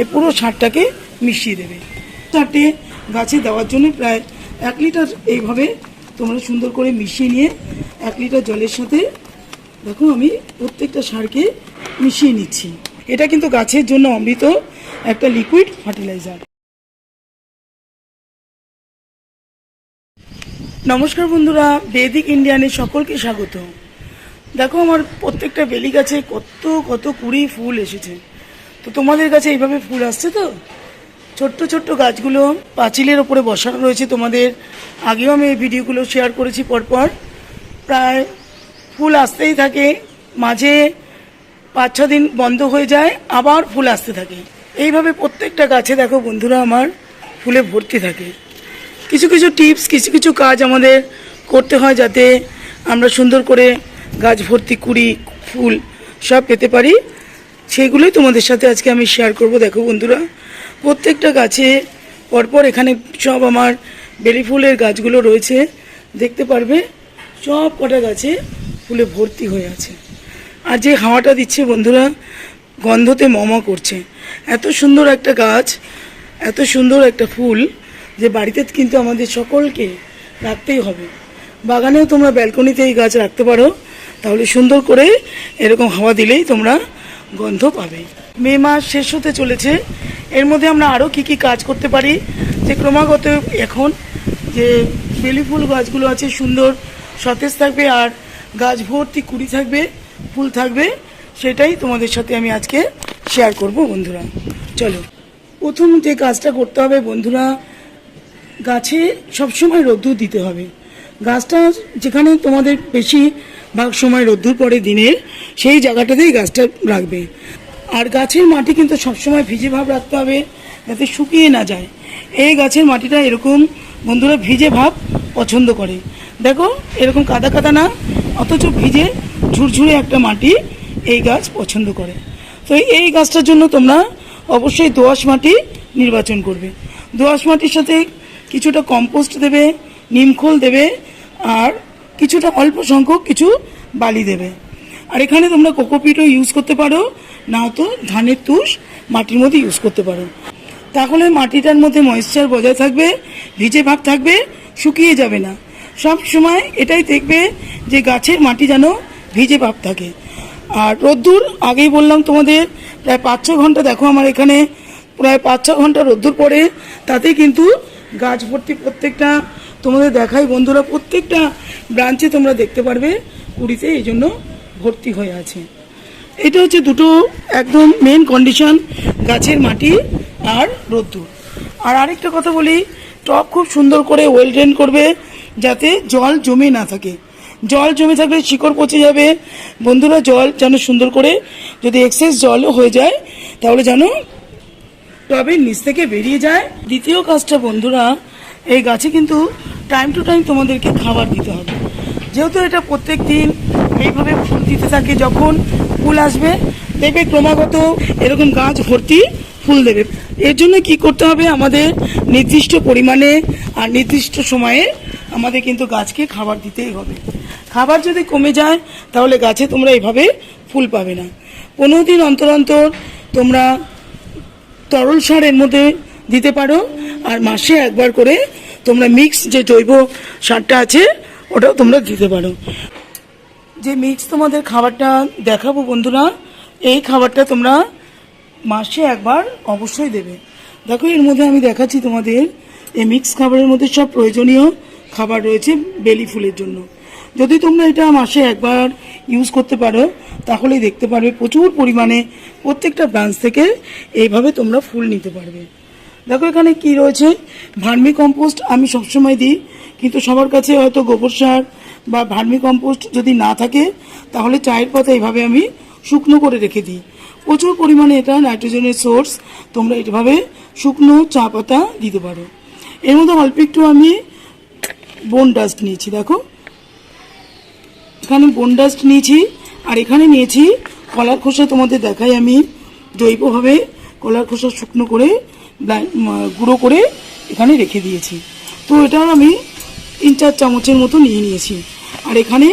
এ পুরো সারটাকে মিশিয়ে দেবে। চারটে গাছে দেওয়ার জন্য প্রায় এক লিটার এইভাবে তোমরা সুন্দর করে মিশিয়ে নিয়ে এক লিটার জলের সাথে দেখো আমি প্রত্যেকটা সারকে মিশিয়ে নিচ্ছি। এটা কিন্তু গাছের জন্য অমৃত একটা লিকুইড ফার্টিলাইজার নমস্কার বন্ধুরা, বেদিক ইন্ডিয়ানে সকলকে স্বাগত। দেখো আমার প্রত্যেকটা বেলি গাছে কত কত কুড়ি ফুল এসেছে। তো তোমাদের কাছে এইভাবে ফুল আসছে তো? ছোট্ট ছোট্ট গাছগুলো পাঁচিলের ওপরে বসানো রয়েছে তোমাদের। আগেও আমি এই ভিডিওগুলো শেয়ার করেছি পরপর। প্রায় ফুল আসতেই থাকে, মাঝে পাঁচ ছ দিন বন্ধ হয়ে যায়, আবার ফুল আসতে থাকে। এইভাবে প্রত্যেকটা গাছে দেখো বন্ধুরা আমার ফুলে ভর্তি থাকে। কিছু কিছু টিপস কিছু কিছু কাজ আমাদের করতে হয় যাতে আমরা সুন্দর করে গাছ ভর্তি কুড়ি, ফুল সব পেতে পারি। সেগুলোই তোমাদের সাথে আজকে আমি শেয়ার করব। দেখো বন্ধুরা, প্রত্যেকটা গাছে পরপর এখানে সব আমার বেলি ফুলের গাছগুলো রয়েছে। দেখতে পারবে, সব কটা গাছে ফুলে ভর্তি হয়ে আছে। আর যে হাওয়াটা দিচ্ছে বন্ধুরা, গন্ধতে মমা করছে। এত সুন্দর একটা গাছ, এত সুন্দর একটা ফুল যে বাড়িতে কিন্তু আমাদের সকলকে রাখতেই হবে। বাগানেও তোমরা ব্যালকনিতে এই গাছ রাখতে পারো, তাহলে সুন্দর করে এরকম হাওয়া দিলেই তোমরা গন্ধ পাবে মে মাস শেষ হতে চলেছে। এর মধ্যে আমরা আরও কি কি কাজ করতে পারি? যে ক্রমাগত এখন যে বেলি ফুল গাছগুলো আছে, সুন্দর সতেজ থাকবে আর গাছ ভর্তি কুড়ি থাকবে, ফুল থাকবে, সেটাই তোমাদের সাথে আমি আজকে শেয়ার করব বন্ধুরা। চলো, প্রথম যে কাজটা করতে হবে বন্ধুরা, গাছে সবসময় রোদ্দুর দিতে হবে। গাছটা যেখানে তোমাদের বেশি ভাগ সময় রোদ্দুর পরে দিনের সেই জায়গাটাতেই গাছটা রাখবে। আর গাছের মাটি কিন্তু সবসময় ভিজে ভাব রাখতে হবে, যাতে শুকিয়ে না যায়। এই গাছের মাটিটা এরকম বন্ধুরা ভিজে ভাব পছন্দ করে। দেখো, এরকম কাদা কাদা না, অথচ ভিজে ঝুরঝুরে একটা মাটি এই গাছ পছন্দ করে। তো এই গাছটার জন্য তোমরা অবশ্যই দোআঁশ মাটি নির্বাচন করবে। দোআঁশ মাটির সাথে কিছুটা কম্পোস্ট দেবে নিমখোল দেবে, আর কিছুটা অল্প সংখ্যক কিছু বালি দেবে। আর এখানে তোমরা কোকোপিটও ইউজ করতে পারো না তো ধানের তুষ মাটির মধ্যে ইউজ করতে পারো। তাহলে মাটিটার মধ্যে ময়েশ্চার বজায় থাকবে, ভিজে ভাব থাকবে, শুকিয়ে যাবে না। সব সময় এটাই দেখবে যে গাছের মাটি যেন ভিজে ভাব থাকে। আর রোদ্দুর, আগেই বললাম তোমাদের, প্রায় পাঁচ ছ ঘণ্টা দেখো আমার এখানে, প্রায় পাঁচ ছ ঘণ্টা রোদ্দুর পড়ে তাতে কিন্তু গাছ ভর্তি প্রত্যেকটা তোমাদের দেখাই বন্ধুরা, প্রত্যেকটা ব্রাঞ্চে তোমরা দেখতে পারবে কুড়িতে এই জন্য ভর্তি হয়ে আছে। এটা হচ্ছে দুটো একদম মেন কন্ডিশন গাছের মাটি আর রোদ্দুর। আর আরেকটা কথা বলি, টপ খুব সুন্দর করে ওয়েল ড্রেন করবে যাতে জল জমে না থাকে। জল জমে থাকলে শিকড় পচে যাবে। বন্ধুরা, জল যেন সুন্দর করে যদি এক্সেস জলও হয়ে যায়, তাহলে যেন টবের নিচ থেকে বেরিয়ে যায়। দ্বিতীয় কাজটা বন্ধুরা, এই গাছে কিন্তু টাইম টু টাইম তোমাদেরকে খাবার দিতে হবে। যেহেতু এটা প্রত্যেক দিন এইভাবে ফুল দিতে থাকে, যখন ফুল আসবে, দেখবে ক্রমাগত এরকম গাছ ভর্তি ফুল দেবে। এর জন্য কি করতে হবে? আমাদের নির্দিষ্ট পরিমাণে আর নির্দিষ্ট সময়ে আমাদের কিন্তু গাছকে খাবার দিতেই হবে। খাবার যদি কমে যায়, তাহলে গাছে তোমরা এভাবে ফুল পাবে না। পনেরো দিন অন্তর অন্তর তোমরা তরল সার এর মধ্যে দিতে পারো, আর মাসে একবার করে তোমরা মিক্স যে জৈব সারটা আছে, ওটাও তোমরা দিতে পারো। যে মিক্স তোমাদের খাবারটা দেখাবো বন্ধুরা, এই খাবারটা তোমরা মাসে একবার অবশ্যই দেবে। দেখো, এর মধ্যে আমি দেখাচ্ছি তোমাদের, এই মিক্স খাবারের মধ্যে সব প্রয়োজনীয় খাবার রয়েছে বেলি ফুলের জন্য। যদি তোমরা এটা মাসে একবার ইউজ করতে পারো, তাহলেই দেখতে পারবে প্রচুর পরিমাণে প্রত্যেকটা ব্রাঞ্চ থেকে এইভাবে তোমরা ফুল নিতে পারবে। দেখো এখানে কি রয়েছে? ভার্মি কম্পোস্ট আমি সবসময় দিই, কিন্তু সবার কাছে হয়তো গোবর সার বা ভার্মি কম্পোস্ট যদি না থাকে, তাহলে চায়ের পাতা এইভাবে আমি শুকনো করে রেখে দিই। প্রচুর পরিমাণে এটা নাইট্রোজেনের সোর্স, তোমরা এইভাবে শুকনো চা পাতা দিতে পারো। এর মধ্যে অল্প একটু আমি বোন ডাস্ট নিয়েছি, দেখো। এখানে বোন ডাস্ট নিয়েছি, আর এখানে নিয়েছি কলার খোসা তোমাদের দেখাই আমি। জৈবভাবে কলার খোসা শুকনো করে গুঁড়ো করে এখানে রেখে দিয়েছি। তো এটা আমি তিন চার চামচের মতো নিয়ে নিয়েছি। আর এখানে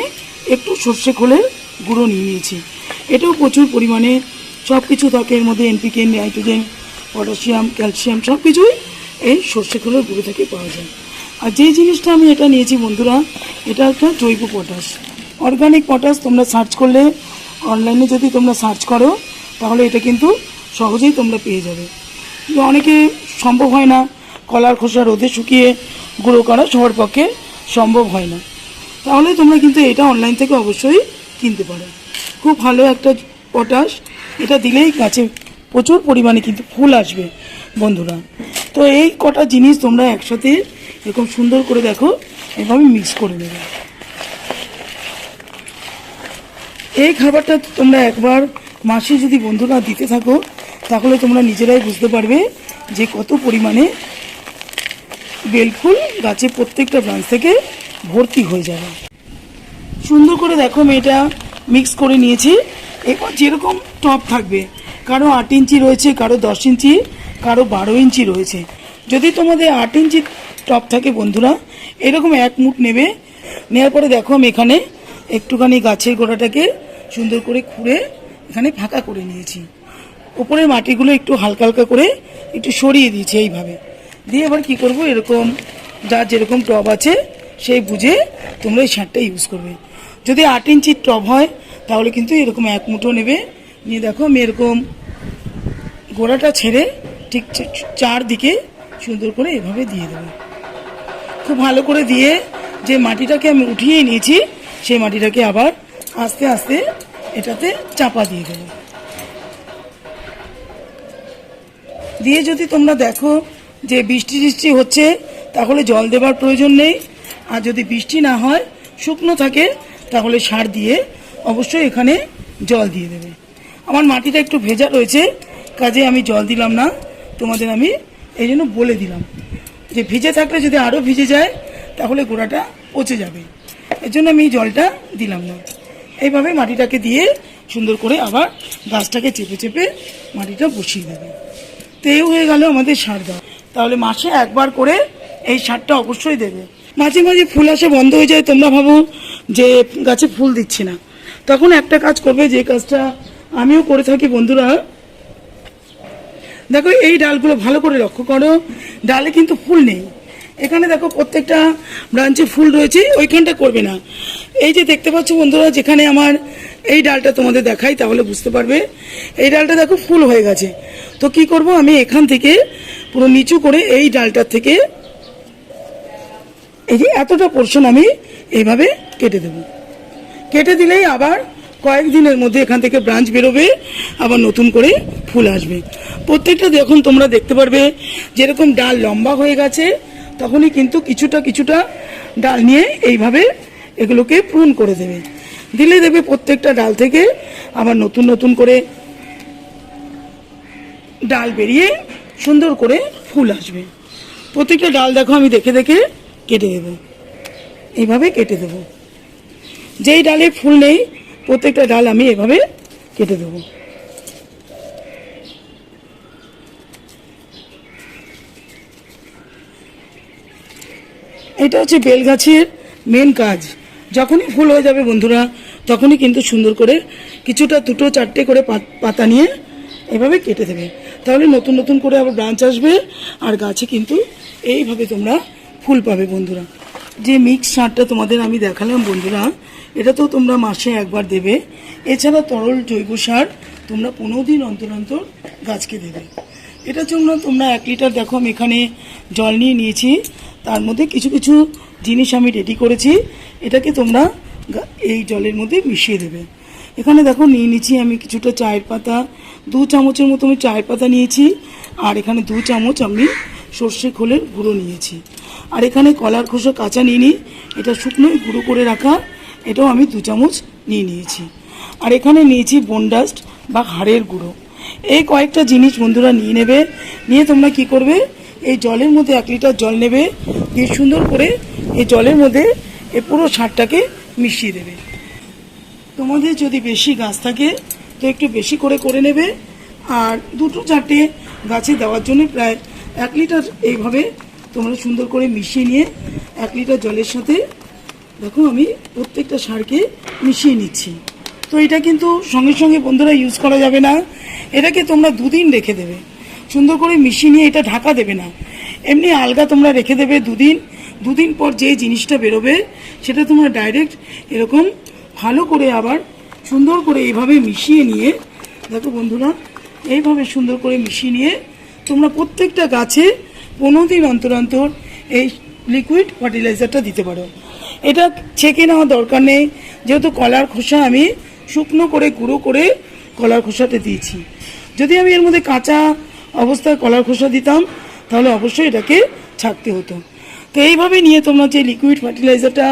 একটু সর্ষে খোলের গুঁড়ো নিয়ে নিয়েছি। এটাও প্রচুর পরিমাণে সব কিছু থাকে এর মধ্যে এনপিকে নাইট্রোজেন পটাশিয়াম ক্যালসিয়াম সব কিছুই এই সর্ষে খোলের গুঁড়ো থেকে পাওয়া যায়। আর যেই জিনিসটা আমি এটা নিয়েছি বন্ধুরা, এটা একটা জৈব পটাশ। অর্গানিক পটাশ তোমরা সার্চ করলে অনলাইনে যদি তোমরা সার্চ করো, তাহলে এটা কিন্তু সহজেই তোমরা পেয়ে যাবে। অনেকে সম্ভব হয় না কলার খোসা রোদে শুকিয়ে গুঁড়ো করা সবার পক্ষে সম্ভব হয় না। তাহলে তোমরা কিন্তু এটা অনলাইন থেকে অবশ্যই কিনতে পারো। খুব ভালো একটা পটাশ এটা দিলেই গাছে প্রচুর পরিমাণে কিন্তু ফুল আসবে বন্ধুরা। তো এই কটা জিনিস তোমরা একসাথে এরকম সুন্দর করে দেখো, এভাবে মিক্স করে নেবে। এই খাবারটা তোমরা একবার মাসে যদি বন্ধুরা দিতে থাকো তাহলে তোমরা নিজেরাই বুঝতে পারবে যে কত পরিমাণে বেলফুল গাছে প্রত্যেকটা ব্রাঞ্চ থেকে ভর্তি হয়ে যাবে। সুন্দর করে দেখো মেয়েটা মিক্স করে নিয়েছি। এবার যেরকম টপ থাকবে, কারও আট ইঞ্চি রয়েছে, কারও দশ ইঞ্চি, কারও বারো ইঞ্চি রয়েছে। যদি তোমাদের আট ইঞ্চি টপ থাকে বন্ধুরা, এরকম এক মুঠ নেবে। নেওয়ার পরে দেখো আমি এখানে একটুখানি গাছের গোড়াটাকে সুন্দর করে খুঁড়ে এখানে ফাঁকা করে নিয়েছি। উপরের মাটিগুলো একটু হালকা হালকা করে একটু সরিয়ে দিয়েছি এইভাবে। দিয়ে এবার কি করব, এরকম যার যেরকম টব আছে সেই বুঝে তোমরা এই সারটা ইউজ করবে। যদি আট ইঞ্চির টব হয়, তাহলে কিন্তু এরকম এক মুঠো নেবে। নিয়ে দেখো আমি এরকম গোড়াটা ছেড়ে ঠিক চারদিকে সুন্দর করে এভাবে দিয়ে দেবো। খুব ভালো করে দিয়ে যে মাটিটাকে আমি উঠিয়ে নিয়েছি, সেই মাটিটাকে আবার আস্তে আস্তে এটাতে চাপা দিয়ে দেবো। দিয়ে যদি তোমরা দেখো যে বৃষ্টি টিষ্টি হচ্ছে, তাহলে জল দেবার প্রয়োজন নেই। আর যদি বৃষ্টি না হয়, শুকনো থাকে, তাহলে সার দিয়ে অবশ্যই এখানে জল দিয়ে দেবে। আমার মাটিটা একটু ভেজা রয়েছে, কাজে আমি জল দিলাম না, তোমাদের আমি এই জন্য বলে দিলাম। যে ভিজে থাকলে যদি আরও ভিজে যায়, তাহলে গোড়াটা পচে যাবে। এর জন্য আমি জলটা দিলাম না। এইভাবে মাটিটাকে দিয়ে সুন্দর করে আবার গাছটাকে চেপে চেপে মাটিটা বসিয়ে দেবে। তো হয়ে গেল আমাদের সার দেওয়া। তাহলে মাসে একবার করে এই সারটা অবশ্যই দেবে। মাঝে মাঝে ফুল আসা, বন্ধ হয়ে যায়, তোমরা ভাবো যে গাছে ফুল দিচ্ছি না। তখন একটা কাজ করবে, যে কাজটা আমিও করে থাকি, বন্ধুরা। দেখো, এই ডালগুলো ভালো করে লক্ষ্য করো, ডালে কিন্তু ফুল নেই। এখানে দেখো, প্রত্যেকটা ব্রাঞ্চে ফুল রয়েছে, ওইখানটা করবে না। এই যে দেখতে পাচ্ছ বন্ধুরা, যেখানে আমার এই ডালটা তোমাদের দেখাই, তাহলে বুঝতে পারবে। এই ডালটা দেখো ফুল হয়ে গেছে। তো কি করব, আমি এখান থেকে পুরো নিচু করে এই ডালটার থেকে এই যে এতটা পোর্শন আমি এইভাবে কেটে দেব। কেটে দিলেই আবার কয়েকদিনের মধ্যে এখান থেকে ব্রাঞ্চ বেরোবে, আবার নতুন করে ফুল আসবে। প্রত্যেকটা যখন তোমরা দেখতে পারবে, যেরকম ডাল লম্বা হয়ে গেছে, তখনই কিন্তু কিছুটা কিছুটা ডাল নিয়ে এইভাবে এগুলোকে প্রুন করে দেবে। দিলে দেবে প্রত্যেকটা ডাল থেকে আবার নতুন নতুন করে ডাল বেরিয়ে সুন্দর করে ফুল আসবে। প্রত্যেকটা ডাল দেখো আমি দেখে দেখে কেটে দেবো। এইভাবে কেটে দেবো। যেই ডালে ফুল নেই, প্রত্যেকটা ডাল আমি এভাবে কেটে দেবো। এটা হচ্ছে বেল গাছের মেন কাজ। যখনই ফুল হয়ে যাবে বন্ধুরা, তখনই কিন্তু সুন্দর করে কিছুটা দুটো চারটে করে পাত- নিয়ে এভাবে কেটে দেবে। তাহলে নতুন নতুন করে আবার ব্রাঞ্চ আসবে, আর গাছে কিন্তু এইভাবে তোমরা ফুল পাবে বন্ধুরা। যে মিক্স সারটা তোমাদের আমি দেখালাম বন্ধুরা, এটা তো তোমরা মাসে একবার দেবে। এছাড়া তরল জৈব সার তোমরা পনেরো দিন অন্তর অন্তর গাছকে দেবে। এটার জন্য তোমরা এক লিটার, দেখো আমি এখানে জল নিয়ে নিয়েছি, তার মধ্যে কিছু কিছু জিনিস আমি রেডি করেছি, এটাকে তোমরা এই জলের মধ্যে মিশিয়ে দেবে। এখানে দেখো, নিয়ে নিচ্ছি আমি কিছুটা চায়ের পাতা, দু চামচের মতো আমি চায়ের পাতা নিয়েছি, আর এখানে দু চামচ আমি সর্ষে খোলের গুঁড়ো নিয়েছি। আর এখানে কলার খোসা কাঁচা নিয়ে নিই, এটা শুকনোই গুঁড়ো করে রাখা, এটাও আমি দু চামচ নিয়ে নিয়েছি। আর এখানে নিয়েছি বনডাস্ট বা হাড়ের গুঁড়ো। এই কয়েকটা জিনিস বন্ধুরা নিয়ে নেবে, নিয়ে তোমরা কি করবে, এই জলের মধ্যে এক লিটার জল নেবে, দিয়ে সুন্দর করে এই জলের মধ্যে এই পুরো সারটাকে মিশিয়ে দেবে। তোমাদের যদি বেশি গাছ থাকে, তো একটু বেশি করে করে নেবে। আর দুটো চারটে গাছে দেওয়ার জন্য প্রায় এক লিটার এইভাবে তোমরা সুন্দর করে মিশিয়ে নিয়ে এক লিটার জলের সাথে দেখো আমি প্রত্যেকটা সারকে মিশিয়ে নিচ্ছি। তো এটা কিন্তু সঙ্গে সঙ্গে বন্ধুরা ইউজ করা যাবে না। এটাকে তোমরা দুদিন রেখে দেবে। সুন্দর করে মিশিয়ে নিয়ে এটা ঢাকা দেবে না। এমনি আলগা তোমরা রেখে দেবে দুদিন। দুদিন পর যে জিনিসটা বেরোবে, সেটা তোমরা ডাইরেক্ট এরকম ভালো করে আবার সুন্দর করে এইভাবে মিশিয়ে নিয়ে, দেখো বন্ধুরা, এইভাবে সুন্দর করে মিশিয়ে নিয়ে তোমরা প্রত্যেকটা গাছে পনেরো দিন অন্তর অন্তর এই লিকুইড ফার্টিলাইজারটা দিতে পারো। এটা ছেঁকে নেওয়া দরকার নেই, যেহেতু কলার খোসা আমি শুকনো করে, গুঁড়ো করে কলার খোসাটা দিয়েছি। যদি আমি এর মধ্যে কাঁচা অবস্থায় কলার খোসা দিতাম, তাহলে অবশ্যই এটাকে ছাকতে হতো। তো এইভাবে নিয়ে তোমরা যে লিকুইড ফার্টিলাইজারটা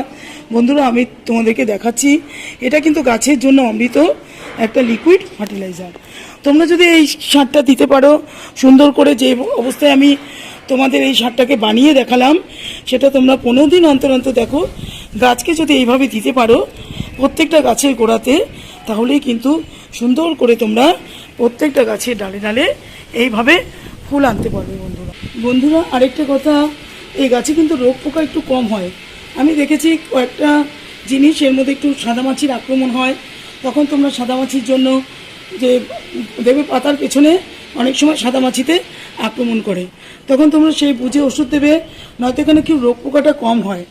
বন্ধুরা আমি তোমাদেরকে দেখাচ্ছি, এটা কিন্তু গাছের জন্য অমৃত একটা লিকুইড ফার্টিলাইজার তোমরা যদি এই সারটা দিতে পারো, সুন্দর করে যে অবস্থায় আমি তোমাদের এই সারটাকে বানিয়ে দেখালাম, সেটা তোমরা পনেরো দিন অন্তর অন্তর দেখো। গাছকে যদি এইভাবে দিতে পারো, প্রত্যেকটা গাছের গোড়াতে, তাহলেই কিন্তু সুন্দর করে তোমরা প্রত্যেকটা গাছের ডালে ডালে এইভাবে ফুল আনতে পারবে বন্ধুরা। বন্ধুরা, আরেকটা কথা এই গাছে কিন্তু রোগ পোকা একটু কম হয়। আমি দেখেছি কয়েকটা জিনিস, এর মধ্যে একটু সাদামাছির আক্রমণ হয়। তখন তোমরা সাদামাছির জন্য যে দেবে পাতার পেছনে, অনেক সময় সাদামাছিতে আক্রমণ করে। তখন তোমরা সেই বুঝে ওষুধ দেবে, নয়তো এখানে কি রোগ পোকাটা কম হয়।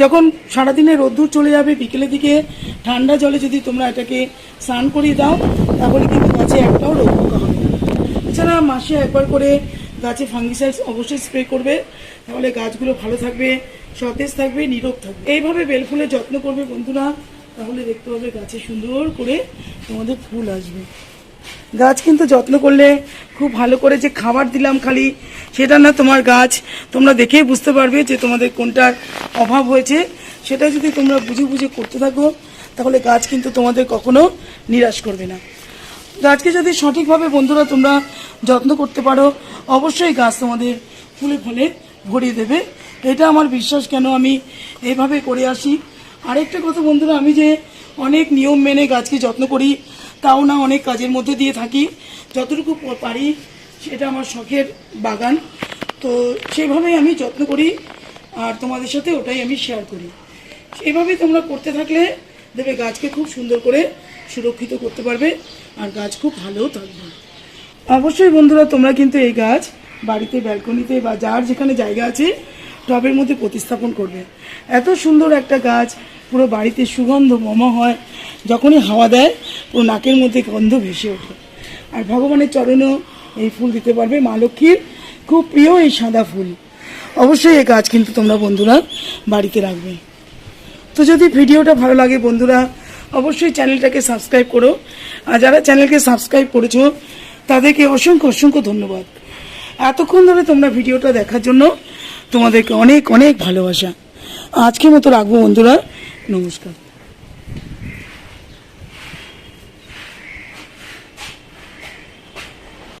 যখন সারাদিনে রোদ্দুর চলে যাবে, বিকেলের দিকে ঠান্ডা জলে যদি তোমরা এটাকে স্নান করিয়ে দাও, তাহলে কিন্তু গাছে একটাও রোগ পোকা হবে এছাড়া মাসে একবার করে গাছে ফাঙ্গিসাইড অবশ্যই স্প্রে করবে। তাহলে গাছগুলো ভালো থাকবে, সতেজ থাকবে, নিরোগ থাকবে। এইভাবে বেল ফুলের যত্ন করবে বন্ধুরা। তাহলে দেখতে পাবে গাছে সুন্দর করে তোমাদের ফুল আসবে। গাছ কিন্তু যত্ন করলে খুব ভালো করে যে খাবার দিলাম খালি, সেটা না তোমার গাছ। তোমরা দেখেই বুঝতে পারবে যে তোমাদের কোনটার অভাব হয়েছে। সেটা যদি তোমরা বুঝে বুঝে করতে থাকো, তাহলে গাছ কিন্তু তোমাদের কখনো নিরাশ করবে না। গাছকে যদি সঠিকভাবে বন্ধুরা তোমরা যত্ন করতে পারো, অবশ্যই গাছ তোমাদের ফুলে ফলে ভরিয়ে দেবে। এটা আমার বিশ্বাস কেন আমি এইভাবে করে আসি। আরেকটা কথা বন্ধুরা, আমি যে অনেক নিয়ম মেনে গাছকে যত্ন করি, তাও না অনেক কাজের মধ্যে দিয়ে থাকি। যতটুকু পারি, সেটা আমার শখের বাগান। তো সেভাবেই আমি যত্ন করি, আর তোমাদের সাথে ওটাই আমি শেয়ার করি। এইভাবেই তোমরা করতে থাকলে দেবে গাছকে খুব সুন্দর করে সুরক্ষিত করতে পারবে, আর গাছ খুব ভালোও থাকবে। অবশ্যই বন্ধুরা, তোমরা কিন্তু এই গাছ বাড়িতে, ব্যালকনিতে বা যার যেখানে জায়গা আছে, টবের মধ্যে প্রতিস্থাপন করবে। এত সুন্দর একটা গাছ, পুরো বাড়িতে সুগন্ধ মম হয়, যখনই হাওয়া দেয়, পুরো নাকের মধ্যে গন্ধ ভেসে ওঠে। আর ভগবানের চরণেও এই ফুল দিতে পারবে মা লক্ষ্মীর। খুব প্রিয় এই সাদা ফুল। অবশ্যই এই গাছ কিন্তু তোমরা বন্ধুরা বাড়িতে রাখবে। তো যদি ভিডিওটা ভালো লাগে বন্ধুরা, অবশ্যই চ্যানেলটাকে সাবস্ক্রাইব করো। আর যারা চ্যানেলকে সাবস্ক্রাইব করেছ, তাদেরকে অসংখ্য অসংখ্য ধন্যবাদ। এতক্ষণ ধরে তোমরা ভিডিওটা দেখার জন্য তোমাদেরকে অনেক অনেক ভালোবাসা। আজকে মতো রাখব বন্ধুরা। নমস্কার।